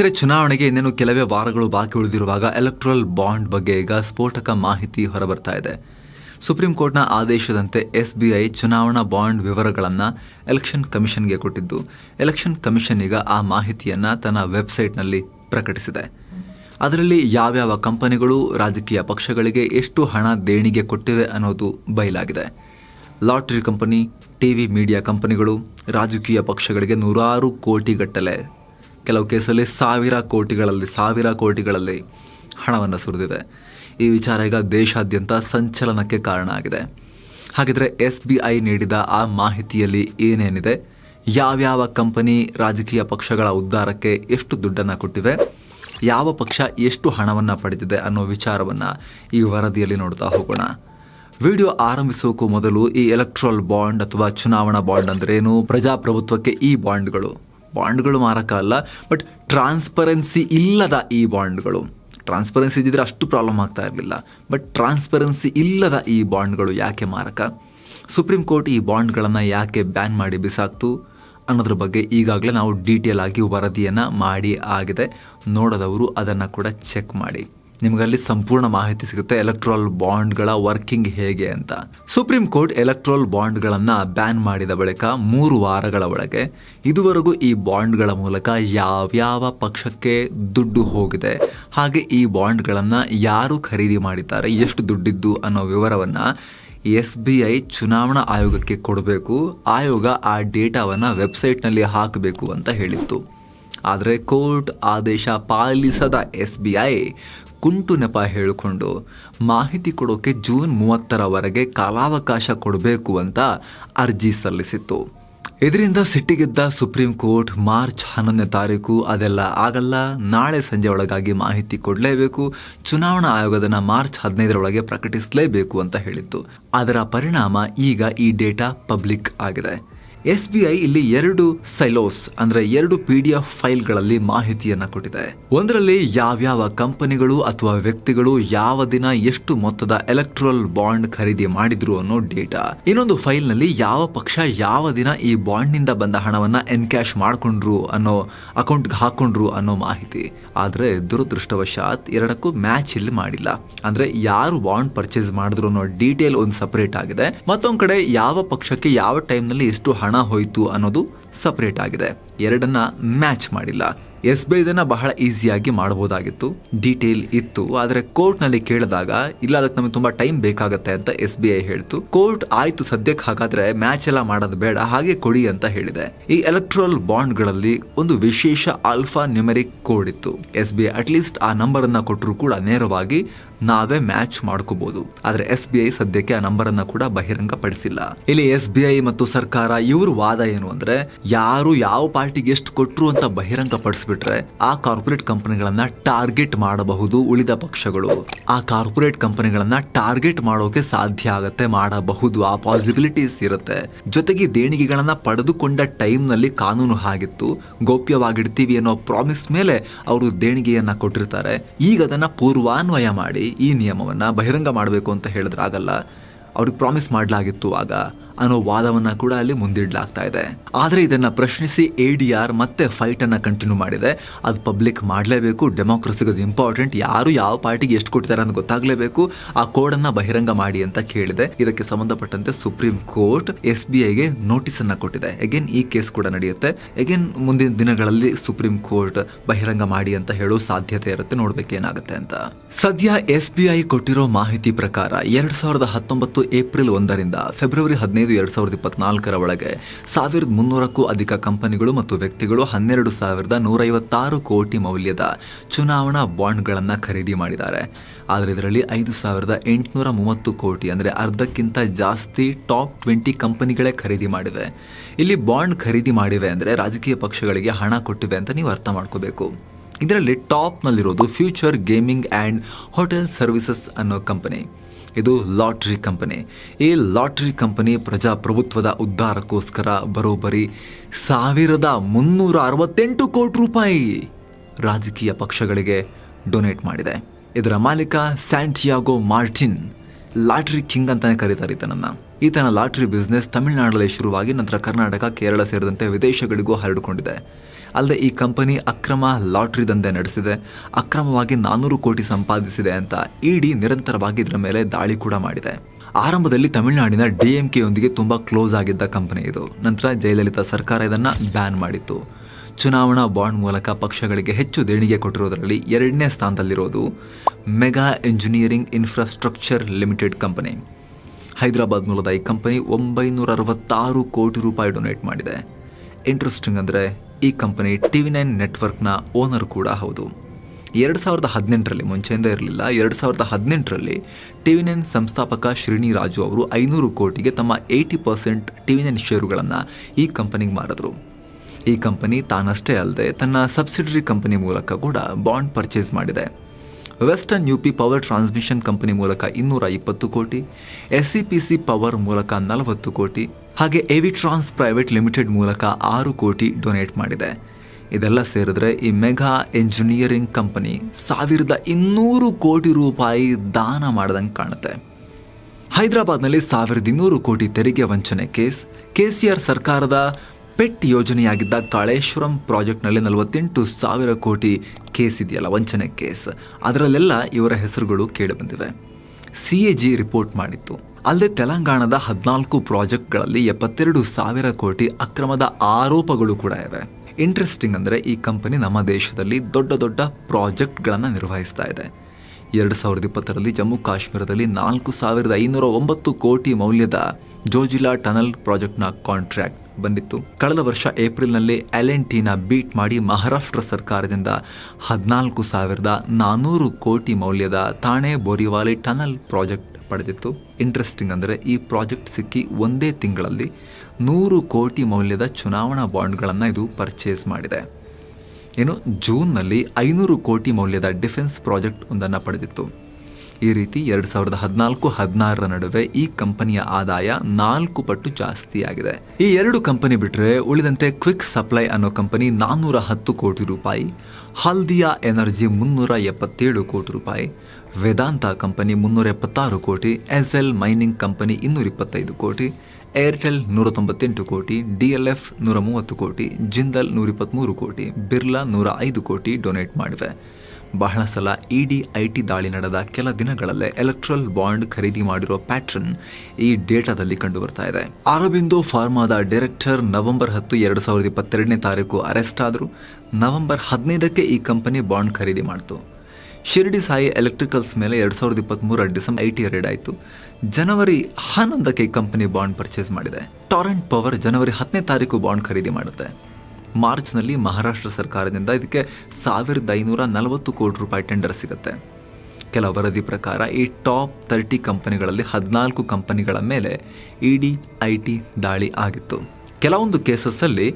ಸ್ನೇಹಿತರೆ, ಚುನಾವಣೆಗೆ ಇನ್ನೇನು ಕೆಲವೇ ವಾರಗಳು ಬಾಕಿ ಉಳಿದಿರುವಾಗ ಎಲೆಕ್ಟ್ರಲ್ ಬಾಂಡ್ ಬಗ್ಗೆ ಈಗ ಸ್ಫೋಟಕ ಮಾಹಿತಿ ಹೊರಬರ್ತಾ ಇದೆ. ಸುಪ್ರೀಂ ಕೋರ್ಟ್ನ ಆದೇಶದಂತೆ ಎಸ್ಬಿಐ ಚುನಾವಣಾ ಬಾಂಡ್ ವಿವರಗಳನ್ನು ಎಲೆಕ್ಷನ್ ಕಮಿಷನ್ಗೆ ಕೊಟ್ಟಿದ್ದು. ಎಲೆಕ್ಷನ್ ಕಮಿಷನ್ ಈಗ ಆ ಮಾಹಿತಿಯನ್ನು ತನ್ನ ವೆಬ್ಸೈಟ್ನಲ್ಲಿ ಪ್ರಕಟಿಸಿದೆ. ಅದರಲ್ಲಿ ಯಾವ್ಯಾವ ಕಂಪನಿಗಳು, ರಾಜಕೀಯ ಪಕ್ಷಗಳಿಗೆ ಎಷ್ಟು ಹಣ ದೇಣಿಗೆ ಕೊಟ್ಟಿವೆ ಅನ್ನೋದು ಬಯಲಾಗಿದೆ. ಲಾಟರಿ ಕಂಪನಿ, ಟಿವಿ ಮೀಡಿಯಾ ಕಂಪನಿಗಳು, ರಾಜಕೀಯ ಪಕ್ಷಗಳಿಗೆ ನೂರಾರು ಕೋಟಿಗಟ್ಟಲೆ ಕೆಲವು ಕೇಸಲ್ಲಿ ಸಾವಿರ ಕೋಟಿಗಳಲ್ಲಿ ಸಾವಿರ ಕೋಟಿಗಳಲ್ಲಿ ಹಣವನ್ನು ಸುರಿದಿದೆ. ಈ ವಿಚಾರ ಈಗ ದೇಶಾದ್ಯಂತ ಸಂಚಲನಕ್ಕೆ ಕಾರಣ ಆಗಿದೆ. ಹಾಗಿದ್ರೆ ಎಸ್ ಬಿ ಐ ನೀಡಿದ ಆ ಮಾಹಿತಿಯಲ್ಲಿ ಏನೇನಿದೆ? ಯಾವ್ಯಾವ ಕಂಪನಿ ರಾಜಕೀಯ ಪಕ್ಷಗಳ ಉದ್ಧಾರಕ್ಕೆ ಎಷ್ಟು ದುಡ್ಡನ್ನು ಕೊಟ್ಟಿವೆ ಯಾವ ಪಕ್ಷ ಎಷ್ಟು ಹಣವನ್ನು ಪಡೆದಿದೆ ಅನ್ನೋ ವಿಚಾರವನ್ನು ಈ ವರದಿಯಲ್ಲಿ ನೋಡ್ತಾ ಹೋಗೋಣ. ವಿಡಿಯೋ ಆರಂಭಿಸೋಕ್ಕೂ ಮೊದಲು ಈ ಎಲೆಕ್ಟ್ರಲ್ ಬಾಂಡ್ ಅಥವಾ ಚುನಾವಣಾ ಬಾಂಡ್ ಅಂದ್ರೇನು? ಪ್ರಜಾಪ್ರಭುತ್ವಕ್ಕೆ ಈ ಬಾಂಡ್ಗಳು ಬಾಂಡ್ಗಳು ಮಾರಕ ಅಲ್ಲ ಬಟ್ ಟ್ರಾನ್ಸ್ಪರೆನ್ಸಿ ಇಲ್ಲದ ಈ ಬಾಂಡ್ಗಳು. ಟ್ರಾನ್ಸ್ಪರೆನ್ಸಿ ಇದ್ದಿದ್ರೆ ಅಷ್ಟು ಪ್ರಾಬ್ಲಮ್ ಆಗ್ತಾ ಇರಲಿಲ್ಲ ಬಟ್ ಟ್ರಾನ್ಸ್ಪರೆನ್ಸಿ ಇಲ್ಲದ ಈ ಬಾಂಡ್ಗಳು ಯಾಕೆ ಮಾರಕ? ಸುಪ್ರೀಂ ಕೋರ್ಟ್ ಈ ಬಾಂಡ್ಗಳನ್ನು ಯಾಕೆ ಬ್ಯಾನ್ ಮಾಡಿ ಬಿಸಾಕ್ತು? ಅನ್ನೋದ್ರ ಬಗ್ಗೆ ಈಗಾಗಲೇ ನಾವು ಡೀಟೇಲ್ ಆಗಿ ವರದಿಯನ್ನು ಮಾಡಿ ಆಗಿದೆ. ನೋಡದವರು ಅದನ್ನು ಕೂಡ ಚೆಕ್ ಮಾಡಿ. ನಿಮಗಲ್ಲಿ ಸಂಪೂರ್ಣ ಮಾಹಿತಿ ಸಿಗುತ್ತೆ. ಎಲೆಕ್ಟ್ರಾಲ್ ಬಾಂಡ್ಗಳ ವರ್ಕಿಂಗ್ ಹೇಗೆ ಅಂತ. ಸುಪ್ರೀಂ ಕೋರ್ಟ್ ಎಲೆಕ್ಟ್ರಾಲ್ ಬಾಂಡ್ಗಳನ್ನು ಬ್ಯಾನ್ ಮಾಡಿದ ಬಳಿಕ ಮೂರು ವಾರಗಳ ಒಳಗೆ ಇದುವರೆಗೂ ಈ ಬಾಂಡ್ಗಳ ಮೂಲಕ ಯಾವ್ಯಾವ ಪಕ್ಷಕ್ಕೆ ದುಡ್ಡು ಹೋಗಿದೆ, ಹಾಗೆ ಈ ಬಾಂಡ್ಗಳನ್ನು ಯಾರು ಖರೀದಿ ಮಾಡಿದ್ದಾರೆ, ಎಷ್ಟು ದುಡ್ಡಿದ್ದು ಅನ್ನೋ ವಿವರವನ್ನು ಎಸ್ ಬಿ ಐ ಚುನಾವಣಾ ಆಯೋಗಕ್ಕೆ ಕೊಡಬೇಕು. ಆಯೋಗ ಆ ಡೇಟಾವನ್ನು ವೆಬ್ಸೈಟ್ನಲ್ಲಿ ಹಾಕಬೇಕು ಅಂತ ಹೇಳಿತ್ತು. ಆದರೆ ಕೋರ್ಟ್ ಆದೇಶ ಪಾಲಿಸದ ಎಸ್ ಬಿ ಐ ಕುಂಟು ನೆಪ ಹೇಳಿಕೊಂಡು ಮಾಹಿತಿ ಕೊಡೋಕೆ ಜೂನ್ ಮೂವತ್ತರವರೆಗೆ ಕಾಲಾವಕಾಶ ಕೊಡಬೇಕು ಅಂತ ಅರ್ಜಿ ಸಲ್ಲಿಸಿತ್ತು. ಇದರಿಂದ ಸಿಟ್ಟಿಗೆದ್ದ ಸುಪ್ರೀಂ ಕೋರ್ಟ್ ಮಾರ್ಚ್ ಹನ್ನೊಂದನೇ ತಾರೀಕು ಅದೆಲ್ಲ ಆಗಲ್ಲ. ನಾಳೆ ಸಂಜೆ ಒಳಗಾಗಿ ಮಾಹಿತಿ ಕೊಡಲೇಬೇಕು. ಚುನಾವಣಾ ಆಯೋಗದನ್ನು ಮಾರ್ಚ್ ಹದಿನೈದರೊಳಗೆ ಪ್ರಕಟಿಸಲೇಬೇಕು ಅಂತ ಹೇಳಿತ್ತು. ಅದರ ಪರಿಣಾಮ ಈಗ ಈ ಡೇಟಾ ಪಬ್ಲಿಕ್ ಆಗಿದೆ. ಎಸ್ ಬಿ ಐ ಇಲ್ಲಿ ಎರಡು ಸೈಲೋಸ್ ಅಂದ್ರೆ ಎರಡು ಪಿ ಡಿ ಎಫ್ ಫೈಲ್ಗಳಲ್ಲಿ ಮಾಹಿತಿಯನ್ನ ಕೊಟ್ಟಿದೆ. ಒಂದರಲ್ಲಿ ಯಾವ್ಯಾವ ಕಂಪನಿಗಳು ಅಥವಾ ವ್ಯಕ್ತಿಗಳು ಯಾವ ದಿನ ಎಷ್ಟು ಮೊತ್ತದ ಎಲೆಕ್ಟ್ರಲ್ ಬಾಂಡ್ ಖರೀದಿ ಮಾಡಿದ್ರು ಅನ್ನೋ ಡೇಟಾ ಇನ್ನೊಂದು ಫೈಲ್ನಲ್ಲಿ ಯಾವ ಪಕ್ಷ ಯಾವ ದಿನ ಈ ಬಾಂಡ್ನಿಂದ ಬಂದ ಹಣವನ್ನ ಎನ್ಕ್ಯಾಶ್ ಮಾಡ್ಕೊಂಡ್ರು ಅನ್ನೋ ಅಕೌಂಟ್ಗೆ ಹಾಕೊಂಡ್ರು ಅನ್ನೋ ಮಾಹಿತಿ. ಆದ್ರೆ ದುರದೃಷ್ಟವಶಾತ್ ಎರಡಕ್ಕೂ ಮ್ಯಾಚ್ ಇಲ್ಲಿ ಮಾಡಿಲ್ಲ. ಅಂದ್ರೆ ಯಾರು ಬಾಂಡ್ ಪರ್ಚೇಸ್ ಮಾಡಿದ್ರು ಅನ್ನೋ ಡೀಟೇಲ್ ಒಂದು ಸಪರೇಟ್ ಆಗಿದೆ. ಮತ್ತೊಂದ್ ಕಡೆ ಯಾವ ಪಕ್ಷಕ್ಕೆ ಯಾವ ಟೈಮ್ನಲ್ಲಿ ಎಷ್ಟು ಹೋಯ್ತು ಅನ್ನೋದು ಸಪರೇಟ್ ಆಗಿದೆ. ಎರಡನ್ನ ಮ್ಯಾಚ್ ಮಾಡಿಲ್ಲ. ಎಸ್ ಬಿ ಇದನ್ನ ಬಹಳ ಈಸಿಯಾಗಿ ಮಾಡಬಹುದಾಗಿತ್ತು ಡೀಟೇಲ್ ಇತ್ತು. ಆದರೆ ಕೋರ್ಟ್ನಲ್ಲಿ ಕೇಳಿದಾಗ, ಇಲ್ಲ, ಅದಕ್ಕೆ ನಮಗೆ ತುಂಬಾ ಟೈಮ್ ಬೇಕಾಗತ್ತೆ ಅಂತ ಎಸ್ ಬಿ ಐ ಹೇಳ್ತು. ಕೋರ್ಟ್ ಆಯಿತು ಸದ್ಯಕ್ಕೆ, ಹಾಗಾದರೆ ಮ್ಯಾಚ್ ಎಲ್ಲ ಮಾಡೋದು ಬೇಡ, ಹಾಗೆ ಕೊಡಿ ಅಂತ ಹೇಳಿದೆ. ಈ ಎಲೆಕ್ಟ್ರಲ್ ಬಾಂಡ್ಗಳಲ್ಲಿ ಒಂದು ವಿಶೇಷ ಆಲ್ಫಾ ನ್ಯೂಮೆರಿಕ್ ಕೋಡ್ ಇತ್ತು. S B I at least ಆ ನಂಬರ್ ಅನ್ನ ಕೊಟ್ಟರು ಕೂಡ ನೇರವಾಗಿ ನಾವೇ ಮ್ಯಾಚ್ ಮಾಡ್ಕೋಬಹುದು ಆದರೆ ಎಸ್ ಬಿ ಐ ಸದ್ಯಕ್ಕೆ ಆ ನಂಬರ್ ಅನ್ನ ಕೂಡ ಬಹಿರಂಗ ಪಡಿಸಿಲ್ಲ ಇಲ್ಲಿ ಎಸ್ ಬಿ ಐ ಮತ್ತು ಸರ್ಕಾರ ಇವರು ವಾದ ಏನು ಅಂದ್ರೆ ಯಾರು ಯಾವ ಪಾರ್ಟಿಗೆ ಎಷ್ಟು ಕೊಟ್ಟರು ಅಂತ ಬಹಿರಂಗ ಪಡಿಸ್ಬಿಟ್ರೆ ಆ ಕಾರ್ಪೊರೇಟ್ ಕಂಪನಿಗಳನ್ನ ಟಾರ್ಗೆಟ್ ಮಾಡಬಹುದು ಉಳಿದ ಪಕ್ಷಗಳು. ಆ ಕಾರ್ಪೊರೇಟ್ ಕಂಪನಿಗಳನ್ನ ಟಾರ್ಗೆಟ್ ಮಾಡೋಕೆ ಸಾಧ್ಯ ಆಗತ್ತೆ, ಮಾಡಬಹುದು. ಆ ಪಾಸಿಬಿಲಿಟೀಸ್ ಇರುತ್ತೆ. ಜೊತೆಗೆ ದೇಣಿಗೆಗಳನ್ನ ಪಡೆದುಕೊಂಡ ಟೈಮ್ನಲ್ಲಿ ಕಾನೂನು ಹಾಗಿತ್ತು. ಗೌಪ್ಯವಾಗಿಡ್ತೀವಿ ಅನ್ನೋ ಪ್ರಾಮಿಸ್ ಮೇಲೆ ಅವರು ದೇಣಿಗೆಯನ್ನ ಕೊಟ್ಟಿರ್ತಾರೆ. ಈಗ ಅದನ್ನ ಪೂರ್ವಾನ್ವಯ ಮಾಡಿ ಈ ನಿಯಮವನ್ನ ಬಹಿರಂಗ ಮಾಡಬೇಕು ಅಂತ ಹೇಳಿದ್ರಾಗಲ್ಲ. ಅವ್ರಿಗೆ ಪ್ರಾಮಿಸ್ ಮಾಡಲಾಗಿತ್ತು ಆಗ. ಅನ್ನೋ ವಾದವನ್ನ ಕೂಡ ಅಲ್ಲಿ ಮುಂದಿಡ್ಲಾಗ್ತಾ ಇದೆ. ಆದರೆ ಇದನ್ನ ಪ್ರಶ್ನಿಸಿ ಎ ಡಿ ಆರ್ ಮತ್ತೆ ಫೈಟ್ ಅನ್ನ ಕಂಟಿನ್ಯೂ ಮಾಡಿದೆ. ಅದು ಪಬ್ಲಿಕ್ ಮಾಡಲೇಬೇಕು ಡೆಮೋಕ್ರಸಿಗೆ ಅದು ಇಂಪಾರ್ಟೆಂಟ್ ಯಾರು ಯಾವ ಪಾರ್ಟಿಗೆ ಎಷ್ಟು ಕೊಟ್ಟಿದ್ದಾರೆ ಅಂತ ಗೊತ್ತಾಗಲೇಬೇಕು. ಆ ಕೋಡ್ ಅನ್ನ ಬಹಿರಂಗ ಮಾಡಿ ಅಂತ ಕೇಳಿದೆ. ಇದಕ್ಕೆ ಸಂಬಂಧಪಟ್ಟಂತೆ ಸುಪ್ರೀಂ ಕೋರ್ಟ್ ಎಸ್ ಬಿ ಐಗೆ ನೋಟಿಸ್ ಅನ್ನ ಕೊಟ್ಟಿದೆ. ಅಗೇನ್ ಈ ಕೇಸ್ ಕೂಡ ನಡೆಯುತ್ತೆ. ಅಗೇನ್ ಮುಂದಿನ ದಿನಗಳಲ್ಲಿ ಸುಪ್ರೀಂ ಕೋರ್ಟ್ ಬಹಿರಂಗ ಮಾಡಿ ಅಂತ ಹೇಳೋ ಸಾಧ್ಯತೆ ಇರುತ್ತೆ. ನೋಡ್ಬೇಕೇನಾಗುತ್ತೆ ಅಂತ. ಸದ್ಯ ಎಸ್ ಬಿ ಐ ಕೊಟ್ಟಿರೋ ಮಾಹಿತಿ ಪ್ರಕಾರ ಎರಡ್ ಸಾವಿರದ ಹತ್ತೊಂಬತ್ತು ಏಪ್ರಿಲ್ ಒಂದರಿಂದ ಫೆಬ್ರವರಿ ಹದಿನೈದು ಎರಡ್ ಸಾವಿರದ ಇಪ್ಪತ್ನಾಲ್ಕರ ಒಳಗೆ ಸಾವಿರದ ಮುನ್ನೂರಕ್ಕೂ ಅಧಿಕ ಕಂಪನಿಗಳು ಮತ್ತು ವ್ಯಕ್ತಿಗಳು ಹನ್ನೆರಡು ಸಾವಿರದ ನೂರೈವತ್ತಾರು ಕೋಟಿ ಮೌಲ್ಯದ ಚುನಾವಣಾ ಬಾಂಡ್ಗಳನ್ನು ಖರೀದಿ ಮಾಡಿದ್ದಾರೆ. ಆದರೆ ಇದರಲ್ಲಿ ಐದು ಸಾವಿರದ ಎಂಟುನೂರ ಮೂವತ್ತು ಕೋಟಿ ಅಂದರೆ ಅರ್ಧಕ್ಕಿಂತ ಜಾಸ್ತಿ ಟಾಪ್ ಟ್ವೆಂಟಿ ಕಂಪನಿಗಳೇ ಖರೀದಿ ಮಾಡಿವೆ. ಇಲ್ಲಿ ಬಾಂಡ್ ಖರೀದಿ ಮಾಡಿವೆ ಅಂದರೆ ರಾಜಕೀಯ ಪಕ್ಷಗಳಿಗೆ ಹಣ ಕೊಟ್ಟಿವೆ ಅಂತ ನೀವು ಅರ್ಥ ಮಾಡ್ಕೋಬೇಕು. ಇದರಲ್ಲಿ ಟಾಪ್ನಲ್ಲಿರೋದು future gaming and hotel services ಅನ್ನೋ ಕಂಪನಿ. ಇದು ಲಾಟ್ರಿ ಕಂಪನಿ. ಈ ಲಾಟ್ರಿ ಕಂಪನಿ ಪ್ರಜಾಪ್ರಭುತ್ವದ ಉದ್ಧಾರಕ್ಕೋಸ್ಕರ ಬರೋಬ್ಬರಿ ಸಾವಿರದ ಮುನ್ನೂರ ಅರವತ್ತೆಂಟು ಕೋಟಿ ರೂಪಾಯಿ ರಾಜಕೀಯ ಪಕ್ಷಗಳಿಗೆ ಡೊನೇಟ್ ಮಾಡಿದೆ. ಇದರ ಮಾಲೀಕ ಸ್ಯಾಂಟಿಯಾಗೋ ಮಾರ್ಟಿನ್. ಲಾಟ್ರಿ ಕಿಂಗ್ ಅಂತಾನೆ ಕರೀತಾರೆ ಈತನನ್ನ. ಈತನ ಲಾಟ್ರಿ ಬಿಸ್ನೆಸ್ ತಮಿಳುನಾಡಲ್ಲಿ ಶುರುವಾಗಿ ನಂತರ ಕರ್ನಾಟಕ, ಕೇರಳ ಸೇರಿದಂತೆ ವಿದೇಶಗಳಿಗೂ ಹರಡಿಕೊಂಡಿದೆ. ಅಲ್ಲದೆ ಈ ಕಂಪನಿ ಅಕ್ರಮ ಲಾಟ್ರಿ ದಂಧೆ ನಡೆಸಿದೆ. ಅಕ್ರಮವಾಗಿ ನಾನ್ನೂರು ಕೋಟಿ ಸಂಪಾದಿಸಿದೆ ಅಂತ ಇಡಿ ನಿರಂತರವಾಗಿ ಇದರ ಮೇಲೆ ದಾಳಿ ಕೂಡ ಮಾಡಿದೆ. ಆರಂಭದಲ್ಲಿ ತಮಿಳುನಾಡಿನ ಡಿಎಂಕೆಯೊಂದಿಗೆ ತುಂಬಾ ಕ್ಲೋಸ್ ಆಗಿದ್ದ ಕಂಪನಿ ಇದು. ನಂತರ ಜಯಲಲಿತಾ ಸರ್ಕಾರ ಇದನ್ನ ಬ್ಯಾನ್ ಮಾಡಿತ್ತು. ಚುನಾವಣಾ ಬಾಂಡ್ ಮೂಲಕ ಪಕ್ಷಗಳಿಗೆ ಹೆಚ್ಚು ದೇಣಿಗೆ ಕೊಟ್ಟಿರೋದರಲ್ಲಿ ಎರಡನೇ ಸ್ಥಾನದಲ್ಲಿರೋದು mega engineering infrastructure limited company. Hyderabad ಮೂಲದ ಈ ಕಂಪನಿ ಒಂಬೈನೂರ ಅರವತ್ತಾರು ಕೋಟಿ ರೂಪಾಯಿ ಡೊನೇಟ್ ಮಾಡಿದೆ. ಇಂಟ್ರೆಸ್ಟಿಂಗ್ ಅಂದರೆ ಈ ಕಂಪನಿ ಟಿವಿ ನೈನ್ ನೆಟ್ವರ್ಕ್ನ ಓನರ್ ಕೂಡ ಹೌದು. ಎರಡು ಸಾವಿರದ ಹದಿನೆಂಟರಲ್ಲಿ ಮುಂಚೆಯಿಂದ ಇರಲಿಲ್ಲ. ಎರಡು ಸಾವಿರದ ಹದಿನೆಂಟರಲ್ಲಿ ಟಿ ವಿ ನೈನ್ ಸಂಸ್ಥಾಪಕ ಶ್ರೀನಿ ರಾಜು ಅವರು ಐನೂರು ಕೋಟಿಗೆ ತಮ್ಮ eighty percent T V nine ಷೇರುಗಳನ್ನು ಈ ಕಂಪನಿಗೆ ಮಾರಿದ್ರು. ಈ ಕಂಪನಿ ತಾನಷ್ಟೇ ಅಲ್ಲದೆ ತನ್ನ ಸಬ್ಸಿಡರಿ ಕಂಪನಿ ಮೂಲಕ ಕೂಡ ಬಾಂಡ್ ಪರ್ಚೇಸ್ ಮಾಡಿದೆ. Western U P power transmission company ಮೂಲಕ ಇನ್ನೂರ ಇಪ್ಪತ್ತು crore S C P C power ಮೂಲಕ ನಲವತ್ತು ಕೋಟಿ, ಹಾಗೆ ಎವಿಟ್ರಾನ್ಸ್ ಪ್ರೈವೇಟ್ ಲಿಮಿಟೆಡ್ ಮೂಲಕ ಆರು ಕೋಟಿ ಡೊನೇಟ್ ಮಾಡಿದೆ. ಇದೆಲ್ಲ ಸೇರಿದ್ರೆ ಈ ಮೆಗಾ ಎಂಜಿನಿಯರಿಂಗ್ ಕಂಪನಿ ಸಾವಿರದ ಇನ್ನೂರು ಕೋಟಿ ರೂಪಾಯಿ ದಾನ ಮಾಡ್ದಂಗೆ ಕಾಣುತ್ತೆ. ಹೈದರಾಬಾದ್ನಲ್ಲಿ ಸಾವಿರದ ಇನ್ನೂರು ಕೋಟಿ ತೆರಿಗೆ ವಂಚನೆ ಕೇಸ್ ಕೆಸಿಆರ್ ಸರ್ಕಾರದ ಪೆಟ್ ಯೋಜನೆಯಾಗಿದ್ದ ಕಾಳೇಶ್ವರಂ ಪ್ರಾಜೆಕ್ಟ್ನಲ್ಲಿ ನಲವತ್ತೆಂಟು ಸಾವಿರ ಕೋಟಿ ಕೇಸ್ ಇದೆಯಲ್ಲ, ವಂಚನೆ ಕೇಸ್. ಅದರಲ್ಲೆಲ್ಲ ಇವರ ಹೆಸರುಗಳು ಕೇಳಿಬಂದಿವೆ. ಸಿ ಎ ಜಿ ರಿಪೋರ್ಟ್ ಮಾಡಿತ್ತು. ಅಲ್ಲದೆ ತೆಲಂಗಾಣದ ಹದಿನಾಲ್ಕು ಪ್ರಾಜೆಕ್ಟ್ಗಳಲ್ಲಿ ಎಪ್ಪತ್ತೆರಡು ಸಾವಿರ ಕೋಟಿ ಅಕ್ರಮದ ಆರೋಪಗಳು ಕೂಡ ಇವೆ. ಇಂಟ್ರೆಸ್ಟಿಂಗ್ ಅಂದರೆ ಈ ಕಂಪನಿ ನಮ್ಮ ದೇಶದಲ್ಲಿ ದೊಡ್ಡ ದೊಡ್ಡ ಪ್ರಾಜೆಕ್ಟ್ಗಳನ್ನು ನಿರ್ವಹಿಸ್ತಾ ಇದೆ. ಎರಡು ಸಾವಿರದ ಇಪ್ಪತ್ತರಲ್ಲಿ ಜಮ್ಮು ಕಾಶ್ಮೀರದಲ್ಲಿ ನಾಲ್ಕು ಸಾವಿರದ ಐನೂರ ಒಂಬತ್ತು ಕೋಟಿ ಮೌಲ್ಯದ ಜೋಜಿಲಾ ಟನಲ್ ಪ್ರಾಜೆಕ್ಟ್ನ ಕಾಂಟ್ರಾಕ್ಟ್ ಬಂದಿತ್ತು. ಕಳೆದ ವರ್ಷ ಏಪ್ರಿಲ್ನಲ್ಲಿ ಎಲ್ ಎನ್ ಟಿನ ಬೀಟ್ ಮಾಡಿ ಮಹಾರಾಷ್ಟ್ರ ಸರ್ಕಾರದಿಂದ ಹದಿನಾಲ್ಕು ಸಾವಿರದ ನಾನ್ನೂರು ಕೋಟಿ ಮೌಲ್ಯದ ಥಾಣೆ ಬೋರಿವಾಲಿ ಟನಲ್ ಪ್ರಾಜೆಕ್ಟ್ ಪಡೆದಿತ್ತು. ಇಂಟ್ರೆಸ್ಟಿಂಗ್ ಅಂದರೆ ಈ ಪ್ರಾಜೆಕ್ಟ್ ಸಿಕ್ಕಿ ಒಂದೇ ತಿಂಗಳಲ್ಲಿ ನೂರು ಕೋಟಿ ಮೌಲ್ಯದ ಚುನಾವಣಾ ಬಾಂಡ್ಗಳನ್ನು ಇದು ಪರ್ಚೇಸ್ ಮಾಡಿದೆ. ಏನು ಜೂನ್ನಲ್ಲಿ ಐನೂರು ಕೋಟಿ ಮೌಲ್ಯದ ಡಿಫೆನ್ಸ್ ಪ್ರಾಜೆಕ್ಟ್ ಒಂದನ್ನು ಪಡೆದಿತ್ತು. ಈ ರೀತಿ ಎರಡು ಸಾವಿರದ ಹದಿನಾಲ್ಕು, ಹದಿನಾರರ ನಡುವೆ ಈ ಕಂಪನಿಯ ಆದಾಯ ನಾಲ್ಕು ಪಟ್ಟು ಜಾಸ್ತಿಯಾಗಿದೆ. ಈ ಎರಡು ಕಂಪನಿ ಬಿಟ್ಟರೆ ಉಳಿದಂತೆ ಕ್ವಿಕ್ ಸಪ್ಲೈ ಅನ್ನೋ ಕಂಪನಿ ನಾನ್ನೂರ ಹತ್ತು ಕೋಟಿ ರೂಪಾಯಿ, ಹಲ್ದಿಯಾ ಎನರ್ಜಿ ಮುನ್ನೂರ ಎಪ್ಪತ್ತೇಳು ಕೋಟಿ ರೂಪಾಯಿ, ವೇದಾಂತ ಕಂಪನಿ ಮುನ್ನೂರ ಎಪ್ಪತ್ತಾರು ಕೋಟಿ ಎಸ್ ಎಲ್ ಮೈನಿಂಗ್ ಕಂಪನಿ ಇನ್ನೂರ ಇಪ್ಪತ್ತೈದು ಕೋಟಿ, ಏರ್ಟೆಲ್ ನೂರ ತೊಂಬತ್ತೆಂಟು ಕೋಟಿ ಡಿ ಎಲ್ ಎಫ್ ನೂರ ಮೂವತ್ತು ಕೋಟಿ, ಜಿಂದಲ್ ನೂರ ಇಪ್ಪತ್ತ್ಮೂರು ಕೋಟಿ, ಬಿರ್ಲಾ ನೂರ ಐದು ಕೋಟಿ ಡೊನೇಟ್ ಮಾಡಿವೆ. ಬಹಳ ಸಲ ಇಡಿ ಐ ಟಿ ದಾಳಿ ನಡೆದ ಕೆಲ ದಿನಗಳಲ್ಲೇ ಎಲೆಕ್ಟ್ರಲ್ ಬಾಂಡ್ ಖರೀದಿ ಮಾಡಿರೋ ಪ್ಯಾಟ್ರನ್ ಈ ಡೇಟಾದಲ್ಲಿ ಕಂಡು ಬರ್ತಾ ಇದೆ. ಅರಬಿಂದೋ ಫಾರ್ಮಾದ ಡೈರೆಕ್ಟರ್ ನವೆಂಬರ್ ಹತ್ತು, ಎರಡು ಸಾವಿರದ ಇಪ್ಪತ್ತೆರಡನೇ ತಾರೀಕು ಅರೆಸ್ಟ್ ಆದರೂ. ನವೆಂಬರ್ ಹದಿನೈದಕ್ಕೆ ಈ ಕಂಪನಿ ಬಾಂಡ್ ಖರೀದಿ ಮಾಡಿತು. ಶಿರ್ಡಿ ಸಾಯಿ ಎಲೆಕ್ಟ್ರಿಕಲ್ಸ್ ಮೇಲೆ ಎರಡು ಸಾವಿರದ ಇಪ್ಪತ್ತ್ಮೂರ ಡಿಸೆಂಬರ್ ಐಟಿ ರೇಡ್ ಆಯಿತು. ಜನವರಿ ಹನ್ನೊಂದಕ್ಕೆ ಈ ಕಂಪನಿ ಬಾಂಡ್ ಪರ್ಚೇಸ್ ಮಾಡಿದೆ. ಟಾರೆಂಟ್ ಪವರ್ ಜನವರಿ ಹತ್ತನೇ ತಾರೀಕು ಬಾಂಡ್ ಖರೀದಿ ಮಾಡುತ್ತೆ. ಮಾರ್ಚ್ನಲ್ಲಿ ಮಹಾರಾಷ್ಟ್ರ ಸರ್ಕಾರದಿಂದ ಇದಕ್ಕೆ ಸಾವಿರದ ಐನೂರ ನಲವತ್ತು ಕೋಟಿ ರೂಪಾಯಿ ಟೆಂಡರ್ ಸಿಗುತ್ತೆ. ಕೆಲ ವರದಿ ಪ್ರಕಾರ ಈ ಟಾಪ್ ತರ್ಟಿ ಕಂಪನಿಗಳಲ್ಲಿ ಹದಿನಾಲ್ಕು ಕಂಪನಿಗಳ ಮೇಲೆ ಇಡಿ ಐ ಟಿ ದಾಳಿ ಆಗಿತ್ತು. ಕೆಲವೊಂದು ಕೇಸಸ್ಸಲ್ಲಿ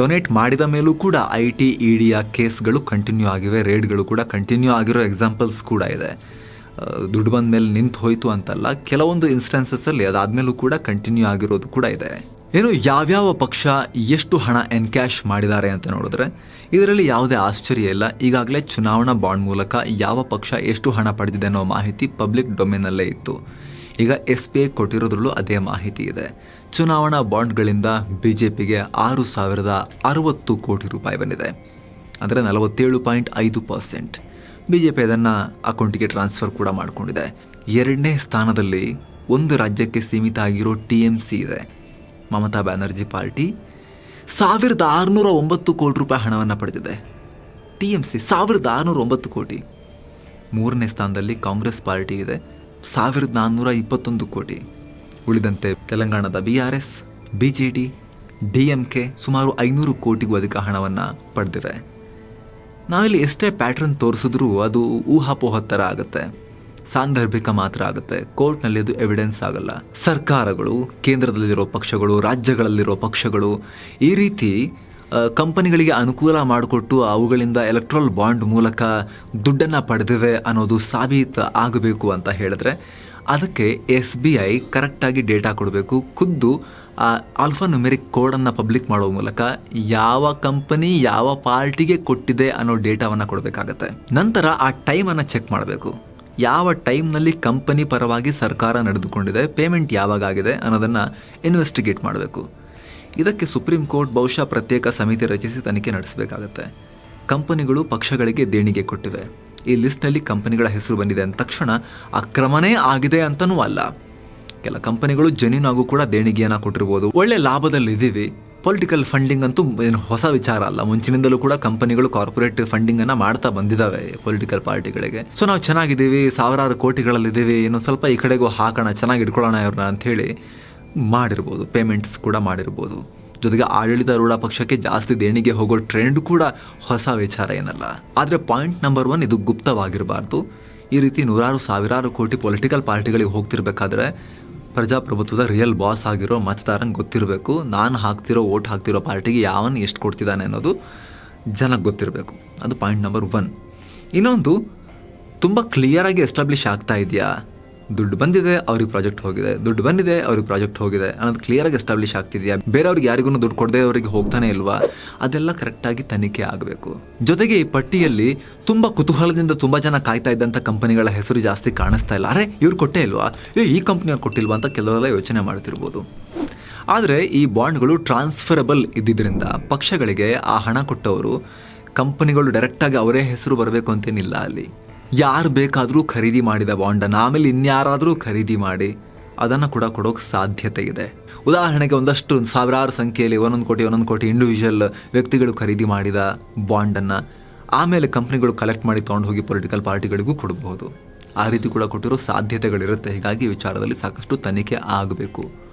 ಡೊನೇಟ್ ಮಾಡಿದ ಮೇಲೂ ಕೂಡ ಐ ಟಿ ಇಡಿಯ ಕೇಸ್ಗಳು ಕಂಟಿನ್ಯೂ ಆಗಿವೆ, ರೇಡ್ಗಳು ಕೂಡ ಕಂಟಿನ್ಯೂ ಆಗಿರೋ ಎಕ್ಸಾಂಪಲ್ಸ್ ಕೂಡ ಇದೆ. ದುಡ್ಡು ಬಂದ ಮೇಲೆ ನಿಂತು ಹೋಯ್ತು ಅಂತಲ್ಲ, ಕೆಲವೊಂದು ಇನ್ಸ್ಟೆನ್ಸಸ್ಸಲ್ಲಿ ಅದಾದಮೇಲೂ ಕೂಡ ಕಂಟಿನ್ಯೂ ಆಗಿರೋದು ಕೂಡ ಇದೆ. ಏನು ಯಾವ್ಯಾವ ಪಕ್ಷ ಎಷ್ಟು ಹಣ ಎನ್ಕ್ಯಾಶ್ ಮಾಡಿದ್ದಾರೆ ಅಂತ ನೋಡಿದ್ರೆ ಇದರಲ್ಲಿ ಯಾವುದೇ ಆಶ್ಚರ್ಯ ಇಲ್ಲ. ಈಗಾಗಲೇ ಚುನಾವಣಾ ಬಾಂಡ್ ಮೂಲಕ ಯಾವ ಪಕ್ಷ ಎಷ್ಟು ಹಣ ಪಡೆದಿದೆ ಅನ್ನೋ ಮಾಹಿತಿ ಪಬ್ಲಿಕ್ ಡೊಮೇನಲ್ಲೇ ಇತ್ತು. ಈಗ ಎಸ್ ಬಿ ಐ ಕೊಟ್ಟಿರೋದ್ರಲ್ಲೂ ಅದೇ ಮಾಹಿತಿ ಇದೆ. ಚುನಾವಣಾ ಬಾಂಡ್ಗಳಿಂದ ಬಿ ಜೆ ಪಿಗೆ ಆರು ಸಾವಿರದ ಅರವತ್ತು ಕೋಟಿ ರೂಪಾಯಿ ಬಂದಿದೆ. ಅಂದರೆ ನಲವತ್ತೇಳು ಪಾಯಿಂಟ್ ಐದು ಪರ್ಸೆಂಟ್. ಬಿ ಜೆ ಪಿ ಅದನ್ನು ಅಕೌಂಟಿಗೆ ಟ್ರಾನ್ಸ್ಫರ್ ಕೂಡ ಮಾಡಿಕೊಂಡಿದೆ. ಎರಡನೇ ಸ್ಥಾನದಲ್ಲಿ ಒಂದು ರಾಜ್ಯಕ್ಕೆ ಸೀಮಿತ ಆಗಿರೋ ಟಿ ಎಂ ಸಿ ಇದೆ. ಮಮತಾ ಬ್ಯಾನರ್ಜಿ ಪಾರ್ಟಿ ಸಾವಿರದ ಆರುನೂರ ಒಂಬತ್ತು ಕೋಟಿ ರೂಪಾಯಿ ಹಣವನ್ನು ಪಡೆದಿದೆ. ಟಿ ಎಂ ಸಿ ಸಾವಿರದ ಆರುನೂರ ಒಂಬತ್ತು ಕೋಟಿ. ಮೂರನೇ ಸ್ಥಾನದಲ್ಲಿ ಕಾಂಗ್ರೆಸ್ ಪಾರ್ಟಿ ಇದೆ, ಸಾವಿರದ ನಾನ್ನೂರ ಇಪ್ಪತ್ತೊಂದು ಕೋಟಿ. ಉಳಿದಂತೆ ತೆಲಂಗಾಣದ B R S, B J D D M K ಸುಮಾರು ಐನೂರು ಕೋಟಿಗೂ ಅಧಿಕ ಹಣವನ್ನು ಪಡೆದಿವೆ. ನಾವಿಲ್ಲಿ ಎಷ್ಟೇ ಪ್ಯಾಟ್ರನ್ ತೋರಿಸಿದ್ರೂ ಅದು ಊಹಾಪೋಹ ಥರ ಆಗುತ್ತೆ. ಸಾಂದರ್ಭಿಕ ಮಾತ್ರ ಆಗುತ್ತೆ. ಕೋರ್ಟ್ನಲ್ಲಿ ಅದು ಎವಿಡೆನ್ಸ್ ಆಗಲ್ಲ. ಸರ್ಕಾರಗಳು, ಕೇಂದ್ರದಲ್ಲಿರೋ ಪಕ್ಷಗಳು, ರಾಜ್ಯಗಳಲ್ಲಿರೋ ಪಕ್ಷಗಳು ಈ ರೀತಿ ಕಂಪನಿಗಳಿಗೆ ಅನುಕೂಲ ಮಾಡಿಕೊಟ್ಟು ಅವುಗಳಿಂದ ಎಲೆಕ್ಟ್ರಲ್ ಬಾಂಡ್ ಮೂಲಕ ದುಡ್ಡನ್ನು ಪಡೆದಿವೆ ಅನ್ನೋದು ಸಾಬೀತು ಆಗಬೇಕು ಅಂತ ಹೇಳಿದ್ರೆ ಅದಕ್ಕೆ ಎಸ್ ಬಿ ಐ ಕರೆಕ್ಟಾಗಿ ಡೇಟಾ ಕೊಡಬೇಕು. ಖುದ್ದು, ಆ ಆಲ್ಫಾ ನ್ಯೂಮೆರಿಕ್ ಕೋಡನ್ನು ಪಬ್ಲಿಕ್ ಮಾಡೋ ಮೂಲಕ ಯಾವ ಕಂಪನಿ ಯಾವ ಪಾರ್ಟಿಗೆ ಕೊಟ್ಟಿದೆ ಅನ್ನೋ ಡೇಟಾವನ್ನು ಕೊಡಬೇಕಾಗತ್ತೆ. ನಂತರ ಆ ಟೈಮನ್ನು ಚೆಕ್ ಮಾಡಬೇಕು. ಯಾವ ಟೈಮ್ನಲ್ಲಿ ಕಂಪನಿ ಪರವಾಗಿ ಸರ್ಕಾರ ನಡೆದುಕೊಂಡಿದೆ, ಪೇಮೆಂಟ್ ಯಾವಾಗ ಆಗಿದೆ ಅನ್ನೋದನ್ನು ಇನ್ವೆಸ್ಟಿಗೇಟ್ ಮಾಡಬೇಕು. ಇದಕ್ಕೆ ಸುಪ್ರೀಂ ಕೋರ್ಟ್ ಬಹುಶಃ ಪ್ರತ್ಯೇಕ ಸಮಿತಿ ರಚಿಸಿ ತನಿಖೆ ನಡೆಸಬೇಕಾಗತ್ತೆ. ಕಂಪನಿಗಳು ಪಕ್ಷಗಳಿಗೆ ದೇಣಿಗೆ ಕೊಟ್ಟಿವೆ. ಈ ಲಿಸ್ಟ್ನಲ್ಲಿ ಕಂಪನಿಗಳ ಹೆಸರು ಬಂದಿದೆ ಅಂದ ತಕ್ಷಣ ಅಕ್ರಮನೇ ಆಗಿದೆ ಅಂತನೂ ಅಲ್ಲ. ಕೆಲ ಕಂಪನಿಗಳು ಜನೀನಾಗೂ ಕೂಡ ದೇಣಿಗೆಯನ್ನು ಕೊಟ್ಟಿರ್ಬೋದು. ಒಳ್ಳೆ ಲಾಭದಲ್ಲಿ ಇದೀವಿ ಪೊಲಿಟಿಕಲ್ ಫಂಡಿಂಗ್ ಅಂತೂ ಏನು ಹೊಸ ವಿಚಾರ ಅಲ್ಲ. ಮುಂಚಿನಿಂದಲೂ ಕೂಡ ಕಂಪನಿಗಳು ಕಾರ್ಪೊರೇಟ್ ಫಂಡಿಂಗ್ ಅನ್ನ ಮಾಡ್ತಾ ಬಂದಿದ್ದಾವೆ ಪೊಲಿಟಿಕಲ್ ಪಾರ್ಟಿಗಳಿಗೆ. ಸೊ ನಾವು ಚೆನ್ನಾಗಿದ್ದೀವಿ, ಸಾವಿರಾರು ಕೋಟಿಗಳಲ್ಲಿದ್ದೀವಿ ಏನೋ ಸ್ವಲ್ಪ ಈ ಕಡೆಗೂ ಹಾಕೋಣ, ಚೆನ್ನಾಗಿ ಇಟ್ಕೊಳ್ಳೋಣ ಇವ್ರನ್ನ ಅಂತ ಹೇಳಿ ಮಾಡಿರ್ಬೋದು ಪೇಮೆಂಟ್ಸ್ ಕೂಡ ಮಾಡಿರ್ಬೋದು. ಜೊತೆಗೆ ಆಡಳಿತಾರೂಢ ಪಕ್ಷಕ್ಕೆ ಜಾಸ್ತಿ ದೇಣಿಗೆ ಹೋಗೋ ಟ್ರೆಂಡ್ ಕೂಡ ಹೊಸ ವಿಚಾರ ಏನಲ್ಲ. ಆದರೆ ಪಾಯಿಂಟ್ ನಂಬರ್ ಒನ್ ಇದು ಗುಪ್ತವಾಗಿರಬಾರ್ದು. ಈ ರೀತಿ ನೂರಾರು, ಸಾವಿರಾರು ಕೋಟಿ ಪೊಲಿಟಿಕಲ್ ಪಾರ್ಟಿಗಳಿಗೆ ಹೋಗ್ತಿರ್ಬೇಕಾದ್ರೆ ಪ್ರಜಾಪ್ರಭುತ್ವದ ರಿಯಲ್ ಬಾಸ್ ಆಗಿರೋ ಮತದಾರನ ಗೊತ್ತಿರಬೇಕು. ನಾನು ಹಾಕ್ತಿರೋ ಓಟ್ ಹಾಕ್ತಿರೋ ಪಾರ್ಟಿಗೆ ಯಾವನ್ನು ಎಷ್ಟು ಕೊಡ್ತಿದ್ದಾನೆ ಅನ್ನೋದು ಜನಕ್ಕೆ ಗೊತ್ತಿರಬೇಕು. ಅದು ಪಾಯಿಂಟ್ ನಂಬರ್ ಒನ್ ಇನ್ನೊಂದು, ತುಂಬ ಕ್ಲಿಯರಾಗಿ ಎಸ್ಟಾಬ್ಲಿಷ್ ಆಗ್ತಾ ಇದೆಯಾ? ದುಡ್ಡು ಬಂದಿದೆ, ಅವ್ರಿಗೆ ಪ್ರಾಜೆಕ್ಟ್ ಹೋಗಿದೆ. ದುಡ್ಡು ಬಂದಿದೆ, ಅವ್ರಿಗೆ ಪ್ರಾಜೆಕ್ಟ್ ಹೋಗಿದೆ. ಅನ್ನೋದು ಕ್ಲಿಯರಾಗಿ ಎಸ್ಟಾಬ್ಲಿಷ್ ಆಗ್ತಿದೆಯಾ? ಬೇರೆಯವ್ರಿಗೆ ಯಾರಿಗೂ ದುಡ್ಡು ಕೊಡದೆ ಅವರಿಗೆ ಹೋಗ್ತಾನೆ ಇಲ್ವಾ? ಅದೆಲ್ಲ ಕರೆಕ್ಟಾಗಿ ತನಿಖೆ ಆಗಬೇಕು. ಜೊತೆಗೆ ಈ ಪಟ್ಟಿಯಲ್ಲಿ ತುಂಬ ಕುತೂಹಲದಿಂದ ತುಂಬ ಜನ ಕಾಯ್ತಾ ಇದ್ದಂಥ ಕಂಪನಿಗಳ ಹೆಸರು ಜಾಸ್ತಿ ಕಾಣಿಸ್ತಾ ಇಲ್ಲ. ಅರೆ, ಇವ್ರು ಕೊಟ್ಟೇ ಇಲ್ವಾ? ಅಯ್ಯೋ ಈ ಕಂಪ್ನಿಯವ್ರು ಕೊಟ್ಟಿಲ್ವಾ ಅಂತ ಕೆಲವೆಲ್ಲ ಯೋಚನೆ ಮಾಡ್ತಿರ್ಬೋದು. ಆದರೆ ಈ ಬಾಂಡ್ಗಳು ಟ್ರಾನ್ಸ್ಫರಬಲ್ ಇದ್ದಿದ್ದರಿಂದ ಪಕ್ಷಗಳಿಗೆ ಆ ಹಣ ಕೊಟ್ಟವರು ಕಂಪನಿಗಳು ಡೈರೆಕ್ಟಾಗಿ ಅವರೇ ಹೆಸರು ಬರಬೇಕು ಅಂತೇನಿಲ್ಲ ಅಲ್ಲಿ. ಯಾರು ಬೇಕಾದರೂ ಖರೀದಿ ಮಾಡಿದ ಬಾಂಡನ್ನು ಆಮೇಲೆ ಇನ್ಯಾರಾದರೂ ಖರೀದಿ ಮಾಡಿ ಅದನ್ನು ಕೂಡ ಕೊಡೋಕೆ ಸಾಧ್ಯತೆ ಇದೆ. ಉದಾಹರಣೆಗೆ ಒಂದಷ್ಟು ಸಾವಿರಾರು ಸಂಖ್ಯೆಯಲ್ಲಿ ಒಂದೊಂದು ಕೋಟಿ ಒಂದೊಂದು ಕೋಟಿ ಇಂಡಿವಿಜುವಲ್ ವ್ಯಕ್ತಿಗಳು ಖರೀದಿ ಮಾಡಿದ ಬಾಂಡನ್ನು ಆಮೇಲೆ ಕಂಪ್ನಿಗಳು ಕಲೆಕ್ಟ್ ಮಾಡಿ ತೊಗೊಂಡು ಹೋಗಿ ಪೊಲಿಟಿಕಲ್ ಪಾರ್ಟಿಗಳಿಗೂ ಕೊಡಬಹುದು ಆ ರೀತಿ ಕೂಡ ಕೊಟ್ಟಿರೋ ಸಾಧ್ಯತೆಗಳಿರುತ್ತೆ. ಹೀಗಾಗಿ ವಿಚಾರದಲ್ಲಿ ಸಾಕಷ್ಟು ತನಿಖೆ ಆಗಬೇಕು.